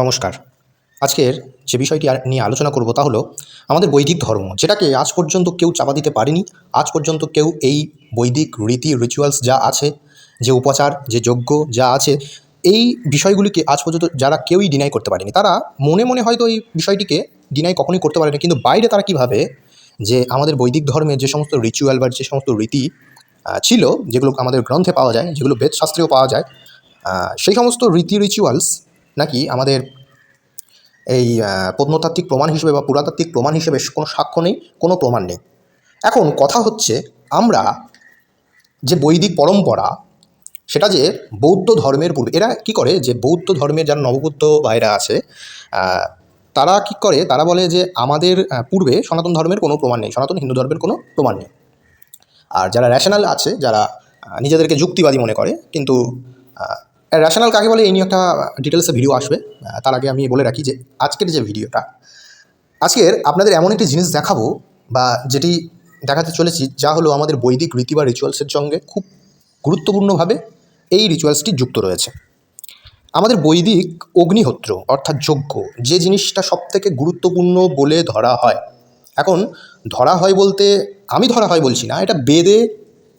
নমস্কার। আজকের যে বিষয়টি নিয়ে আলোচনা করব তা হলো আমাদের বৈদিক ধর্ম, যেটাকে আজ পর্যন্ত কেউ চাপা দিতে পারেনি। আজ পর্যন্ত কেউ এই বৈদিক রীতি রিচুয়ালস যা আছে, যে উপাচার, যে যজ্ঞ যা আছে, এই বিষয়গুলিকে আজ পর্যন্ত যারা কেউই ডিনাই করতে পারেনি, তারা মনে মনে হয়তো এই বিষয়টিকে ডিনাই কখনোই করতে পারেনি। কিন্তু বাইরে তারা কীভাবে যে আমাদের বৈদিক ধর্মের যে সমস্ত রিচুয়াল বা যে সমস্ত রীতি ছিল, যেগুলো আমাদের গ্রন্থে পাওয়া যায়, যেগুলো বেদশাস্ত্রেও পাওয়া যায় সেই সমস্ত রীতি রিচুয়ালস নাকি আমাদের এই প্রত্নতাত্ত্বিক প্রমাণ হিসেবে বা পুরাতাত্ত্বিক প্রমাণ হিসেবে কোনো সাক্ষ্য নেই, কোনো প্রমাণ নেই। এখন কথা হচ্ছে আমরা যে বৈদিক পরম্পরা, সেটা যে বৌদ্ধ ধর্মের পূর্বে, এরা কি করে যে বৌদ্ধ ধর্মের যারা নববুদ্ধ ভাইরা আছে তারা কি করে, তারা বলে যে আমাদের পূর্বে সনাতন ধর্মের কোনো প্রমাণ নেই, সনাতন হিন্দু ধর্মের কোনো প্রমাণ নেই। আর যারা র্যাশনাল আছে, যারা নিজেদেরকে যুক্তিবাদী মনে করে, কিন্তু র্যাশনাল কাকে বলে? এই নিয়ে একটা ডিটেলসে ভিডিও আসবে। তার আগে আমি বলে রাখি যে, আজকের যে ভিডিওটা, আজকের আপনাদের এমন একটি জিনিস দেখাবো বা যেটি দেখাতে চলেছি, যা হলো আমাদের বৈদিক রীতি বা রিচুয়ালসের সঙ্গে খুব গুরুত্বপূর্ণভাবে এই রিচুয়ালসটি যুক্ত রয়েছে। আমাদের বৈদিক অগ্নিহোত্র, অর্থাৎ যজ্ঞ, যে জিনিসটা সবথেকে গুরুত্বপূর্ণ বলে ধরা হয়। এখন, ধরা হয় বলতে, আমি ধরা হয় বলছি না, এটা বেদে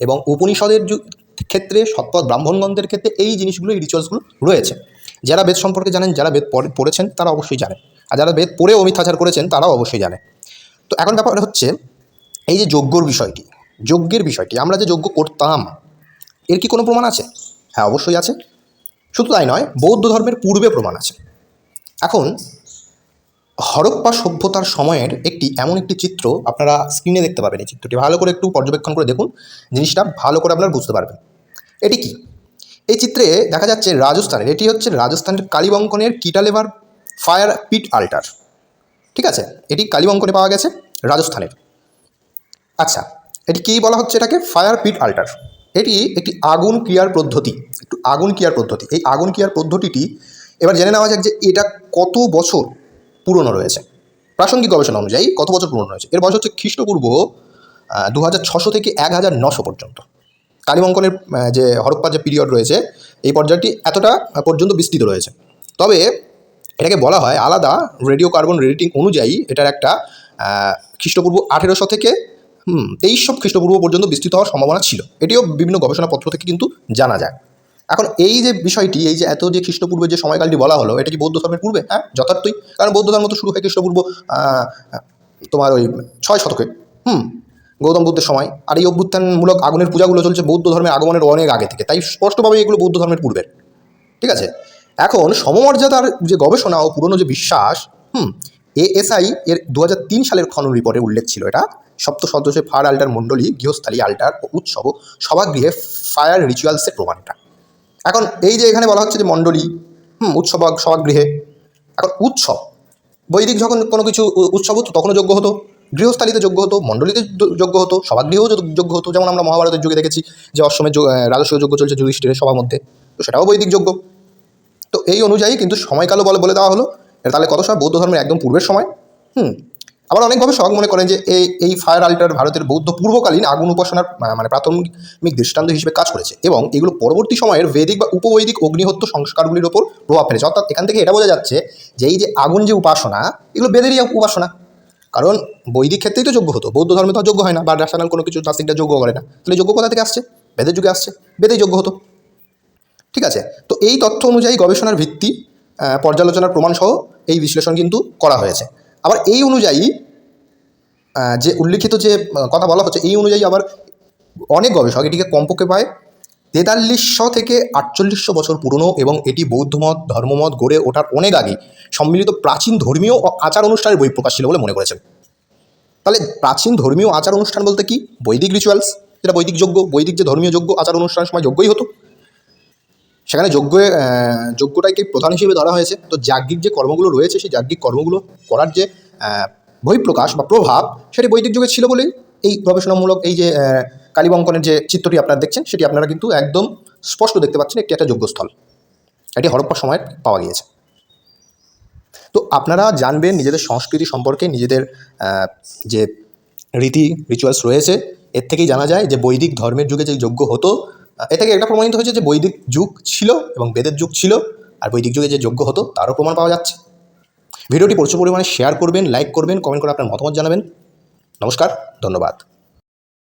এবং উপনিষদের ক্ষেত্রে সৎপথ ব্রাহ্মণগণদের ক্ষেত্রে এই জিনিসগুলো, এই রিচুয়ালসগুলো রয়েছে। যারা বেদ সম্পর্কে জানেন, যারা বেদ পড়ে- পড়েছেন, তারা অবশ্যই জানেন। আর যারা বেদ পড়েও মিথ্যাচার করেছেন, তারাও অবশ্যই জানে তো এখন ব্যাপার হচ্ছে, এই যে যজ্ঞর বিষয়টি, যজ্ঞের বিষয়টি, আমরা যে যজ্ঞ করতাম, এর কি কোনো প্রমাণ আছে? হ্যাঁ অবশ্যই আছে। শুধু তাই নয়, বৌদ্ধ ধর্মের পূর্বে প্রমাণ আছে। এখন হরপ্পা সভ্যতার সময়ের একটি এমন একটি চিত্র আপনারা স্ক্রিনে দেখতে পাবেন এই চিত্রটি। ভালো করে একটু পর্যবেক্ষণ করে দেখুন, জিনিসটা ভালো করে আপনারা বুঝতে পারবেন। এটি কি? এই চিত্রে দেখা যাচ্ছে রাজস্থানের, এটি হচ্ছে রাজস্থানের কালীবঙ্কনের কিটালেভার ফায়ার পিট আল্টার। ঠিক আছে? এটি কালীবঙ্কনে পাওয়া গেছে, রাজস্থানের। আচ্ছা এটি কী বলা হচ্ছে এটাকে? Fire pit altar. এটি একটি আগুন ক্রিয়ার পদ্ধতি, একটু আগুন ক্রিয়ার পদ্ধতি। এই আগুন ক্রিয়ার পদ্ধতিটি এবার জেনে নেওয়া যাক যে এটা কত বছর পুরনো রয়েছে। প্রাসঙ্গিক গবেষণা অনুযায়ী কত বছর পুরনো রয়েছে? এর বয়স হচ্ছে খ্রিস্টপূর্ব দু হাজার ছশো থেকে এক হাজার নশো পর্যন্ত। কালীবঙ্কনের আহ, যে হরপ্পা যে পিরিয়ড রয়েছে এই পর্যায়টি এতটা পর্যন্ত বিস্তৃত রয়েছে। তবে এটাকে বলা হয় আলাদা রেডিও কার্বন রেডিটিং অনুযায়ী এটার একটা খ্রিস্টপূর্ব আঠেরোশো থেকে তেইশশো খ্রিস্টপূর্ব পর্যন্ত বিস্তৃত হওয়ার সম্ভাবনা ছিল। এটিও বিভিন্ন গবেষণাপত্র থেকে কিন্তু জানা যায়। এখন এই যে বিষয়টি, এই যে এত যে খ্রিস্টপূর্বে যে সময়কালটি বলা হলো, এটা কি বৌদ্ধ ধর্মের পূর্বে? হ্যাঁ যথার্থই। কারণ বৌদ্ধ ধর্ম তো শুরু হয় খ্রিস্টপূর্ব তোমার ওই ছয় শতকে। হুম, গৌতম বুদ্ধের সময়। আর এই অভ্যুত্থানমূলক আগুনের পূজাগুলো চলছে বৌদ্ধ ধর্মের আগমনের অনেক আগে থেকে। তাই স্পষ্টভাবে এগুলো বৌদ্ধ ধর্মের পূর্বের। ঠিক আছে? এখন সমমর্যাদার যে গবেষণা ও পুরনো যে বিশ্বাস, হুম এএসআই এর দু হাজার তিন সালের খনন রিপোর্টে উল্লেখ ছিল এটা। সপ্ত সদস্যে ফায়ার আল্টার মণ্ডলী, গৃহস্থালী আল্টার ও উৎসব সভাগৃহে ফায়ার রিচুয়ালসের প্রমাণটা এখন এই যে এখানে বলা হচ্ছে যে মণ্ডলী হুম উৎসব সভাগৃহে এখন উৎসব বৈদিক যখন কোনো কিছু উৎসব হতো তখনও যোগ্য হতো গৃহস্থালিতে যোগ্য হতো মণ্ডলীতে যোগ্য হতো সভাগৃহেও যোগ্য হতো যেমন আমরা মহাভারতের যুগে দেখেছি যে অশ্বমের আহ, যোগ্য চলছে যুধিষ্ঠিরের সবার মধ্যে তো সেটাও বৈদিক যোগ্য। তো এই অনুযায়ী কিন্তু সময়কালও বলে বলে দেওয়া হলো তাহলে কত সময়? বৌদ্ধ ধর্মের একদম পূর্বের সময় হুম আবার অনেক গবেষক মনে করেন যে এই এই ফায়ার আল্টার ভারতের বৌদ্ধ পূর্বকালীন আগুন উপাসনার মানে প্রাথমিক দৃষ্টান্ত হিসেবে কাজ করেছে এবং এগুলো পরবর্তী সময়ের বৈদিক বা উপবৈদিক অগ্নিহত্য সংস্কারগুলির ওপর প্রভাব ফেলেছে। অর্থাৎ এখান থেকে এটা বোঝা যাচ্ছে যে এই যে আগুন যে উপাসনা, এগুলো বেদেরই উপাসনা। কারণ বৈদিক ক্ষেত্রেই তো যোগ্য হতো, বৌদ্ধ ধর্মে তো যোগ্য হয় না, বা ন্যাশনাল কোনো কিছু নাস্তিকটা যোগ্য করে না। তাহলে যোগ্য কোথা থেকে আসছে? বেদের যুগে আসছে, বেদেই যোগ্য হতো। ঠিক আছে? তো এই তথ্য অনুযায়ী গবেষণার ভিত্তি পর্যালোচনার প্রমাণসহ এই বিশ্লেষণ কিন্তু করা হয়েছে। আবার এই অনুযায়ী যে উল্লিখিত যে কথা বলা হচ্ছে, এই অনুযায়ী আবার অনেক গবেষক, এটিকে কমপক্ষে পায় তেতাল্লিশশো থেকে আটচল্লিশশো বছর পুরনো এবং এটি বৌদ্ধমত ধর্মমত গড়ে ওঠার অনেক আগে সম্মিলিত প্রাচীন ধর্মীয় ও আচার অনুষ্ঠানের বই প্রকাশ ছিল বলে মনে করেছেন। তাহলে প্রাচীন ধর্মীয় আচার অনুষ্ঠান বলতে কি? বৈদিক রিচুয়ালস যেটা বৈদিক যোগ্য বৈদিক যে ধর্মীয় যোগ্য আচার অনুষ্ঠানের সময় যোগ্যই হতো। সেখানে যজ্ঞ যজ্ঞটাকে প্রধান হিসেবে ধরা হয়েছে। তো যাজ্ঞিক যে কর্মগুলো রয়েছে, সেই যাজ্ঞিক কর্মগুলো করার যে বহিঃপ্রকাশ বা প্রভাব, সেটি বৈদিক যুগে ছিল বলেই এই গবেষণামূলক এই যে কালীবঙ্কনের যে চিত্রটি আপনারা দেখছেন, সেটি আপনারা কিন্তু একদম স্পষ্ট দেখতে পাচ্ছেন একটি একটা যজ্ঞস্থল। এটি হরপ্পা সময়ের পাওয়া গিয়েছে। তো আপনারা জানবেন নিজেদের সংস্কৃতি সম্পর্কে, নিজেদের যে রীতি রিচুয়ালস রয়েছে, এর থেকেই জানা যায় যে বৈদিক ধর্মের যুগে যে যজ্ঞ হতো এ থেকে একটা প্রমাণিত হয়েছে যে বৈদিক যুগ ছিল এবং বেদের যুগ ছিল, আর বৈদিক যুগে যে যোগ্য হতো, তারও প্রমাণ পাওয়া যাচ্ছে। ভিডিওটি প্রচুর পরিমাণে শেয়ার করবেন লাইক করবেন কমেন্ট করে আপনার মতামত জানাবেন। নমস্কার, ধন্যবাদ।